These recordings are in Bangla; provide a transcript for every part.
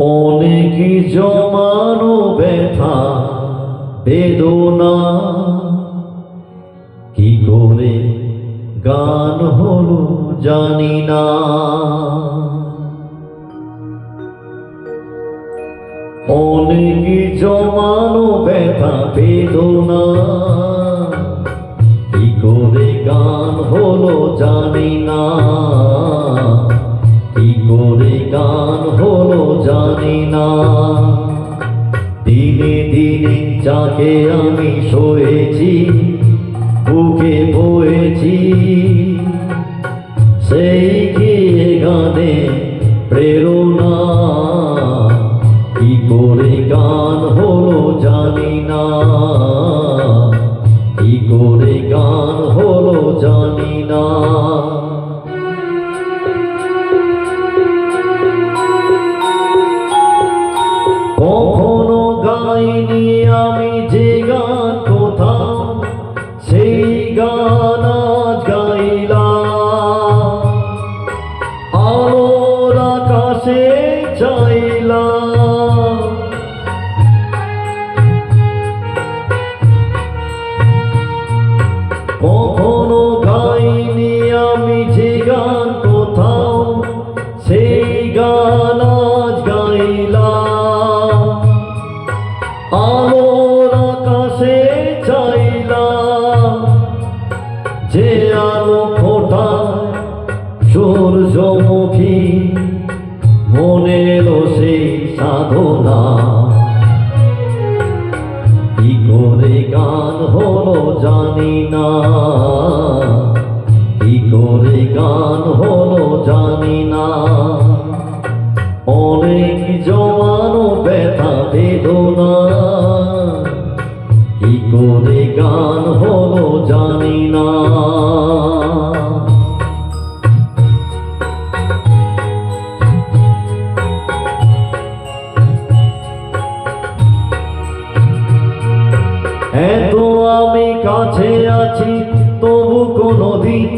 অনেক জমানো ব্যথা, বেদনা। কি করে গান হলো জানি না। অনেক জমানো ব্যথা, বেদনা। কি করে গান হলো জানি না। গান হলো জানি না। দিনে দিনে যাকে আমি সয়েছি, বুকে বয়েছি, সেই গিয়ে গানে প্রেরণা? কি করে গান হলো জানি না। কি করে গান হলো জানি না। আকাশে চাইলাম কখনো গাইনি আমি যে গান কোথাও, সেই গান আজ গাইলাম। আলোর আকাশে চাইলাম। যে আলো ফোটায় সূর্যমুখী মনে এলো সেই সাধনা। এত আমি কাছে আছি, তবু কোনদিন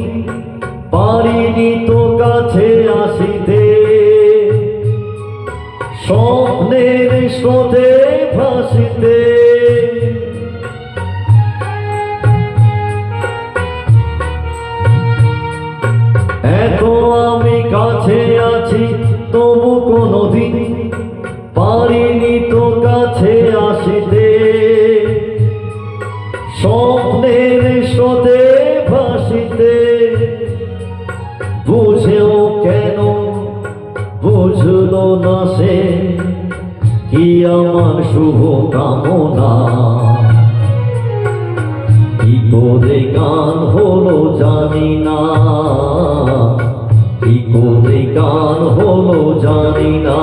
পারিনি তো কাছে আসিতে। স্বপ্নের স্রোতে ভাসিতে। এত আমি কাছে আছি, তবু কোনদিন পারিনি কি আমার শুভ কামনা। কি করে গান হলো জানি না। কি করে গান হলো জানি না।